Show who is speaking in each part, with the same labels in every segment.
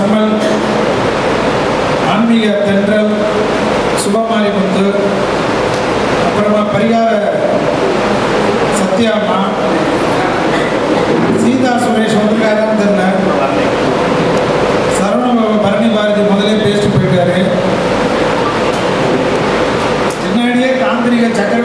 Speaker 1: செம்மல் ஆன்மீக தென்றல் சுபமாரி முத்து அப்புறமா பரிகார சத்யாமா சீதா சுரேஷ் வந்திருக்காரான்னு தெரியல. சரவண பரணி பாரதி முதலே பேசிட்டு போயிட்டாரு. பின்னாடியே தாந்திரிக சக்கர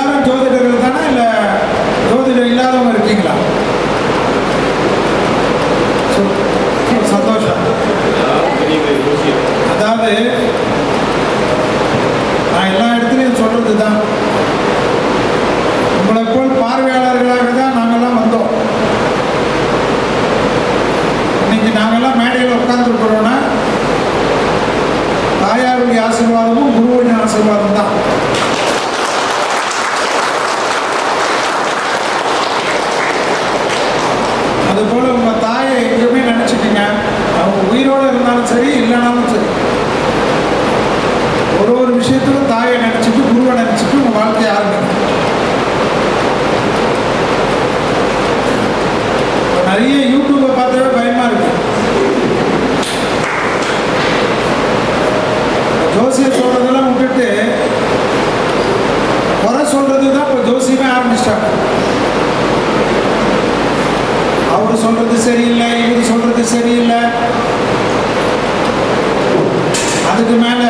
Speaker 1: எல்லாரும் ஜோதிடர்கள் தானே இல்லை ஜோதிடர் இல்லாதவங்க இருக்கீங்களா? சந்தோஷம். அதாவது நான் எல்லா இடத்துலையும் de semana.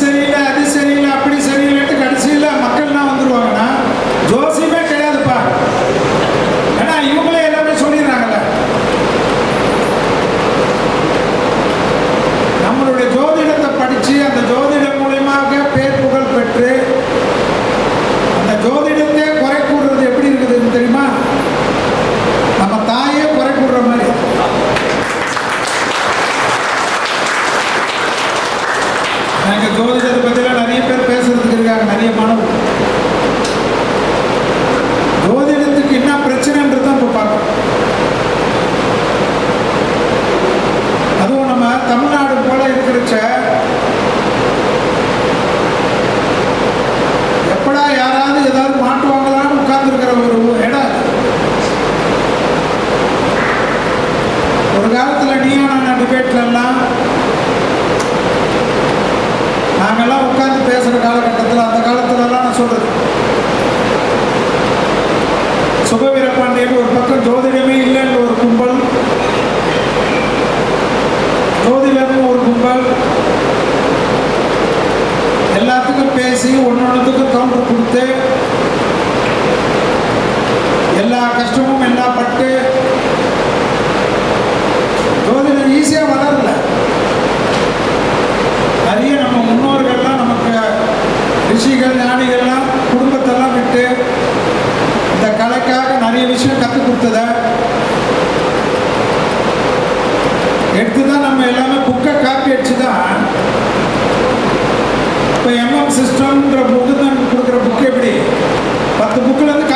Speaker 1: சரியில்லை அது சரியில்லை அப்படி சுக ஒரு பக்கம் ஜோதிடமே இல்லைன்ற ஒரு கும்பல் ஜோதிடமும் ஒரு கும்பல். எல்லாத்துக்கும் பேசி ஒன்னொன்றுக்கும் கவுண்டர் கொடுத்து எல்லா கஷ்டமும் எல்லாம் பட்டு ஜோதிடம் ஈஸியாக வளரல. நிறைய நம்ம முன்னோர்கள்லாம் நமக்கு ரிஷிகள் ஞானிகள்லாம் குடும்பத்தெல்லாம் விட்டு காப்பி அடிச்சு தான் இப்போ எம்எம் சிஸ்டம்ன்ற புக்கு தான் கொடுக்குற புக் எப்படி? பத்து புக்கில் வந்து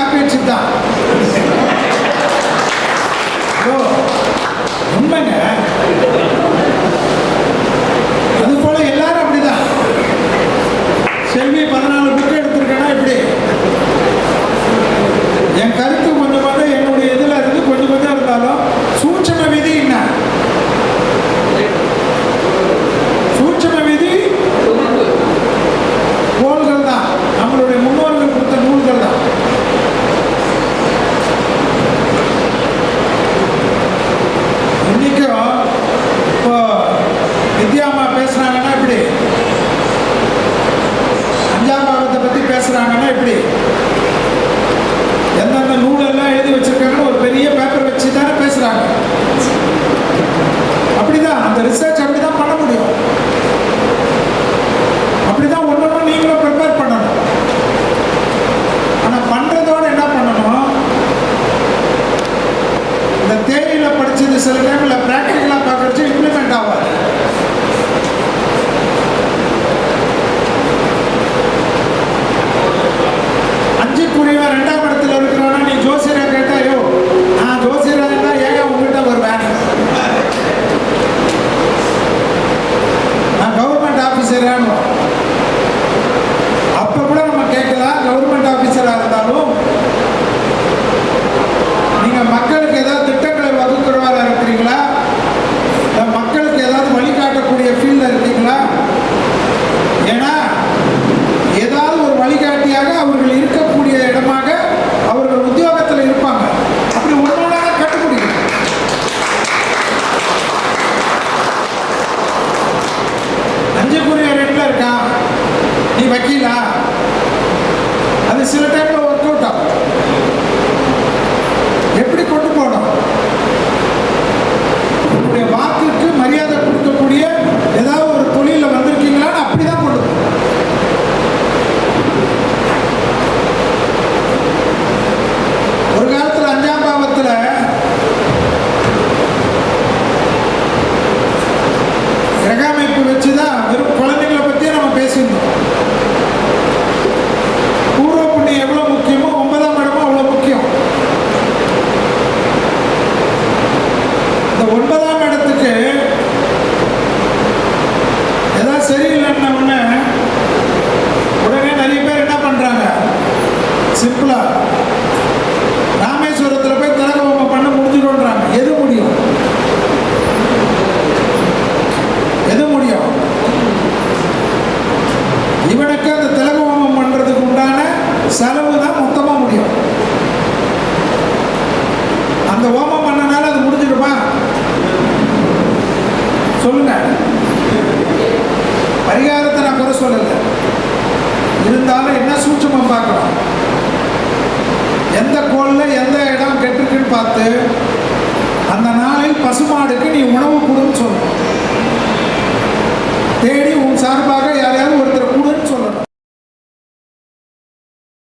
Speaker 1: இல்லையா? அது சில டைம்ல ஒர்க் அவுட் ஆகும். எப்படி கொண்டு போனோம் உங்களுடைய வாக்குக்கு மரியாதை கொடுக்கக்கூடிய ஏதாவது பரிகாரத்தை நான் குறை சொல்லலை. இருந்தாலும் என்ன சூட்சமம் பார்க்கணும்? எந்த கோளில் எந்த இடம் கெட்டிருக்குன்னு பார்த்து அந்த நாளில் பசுமாடுக்கு நீ உணவு கொடுன்னு சொல்லணும். தேடி உன் சார்பாக யாரையாவது ஒருத்தர்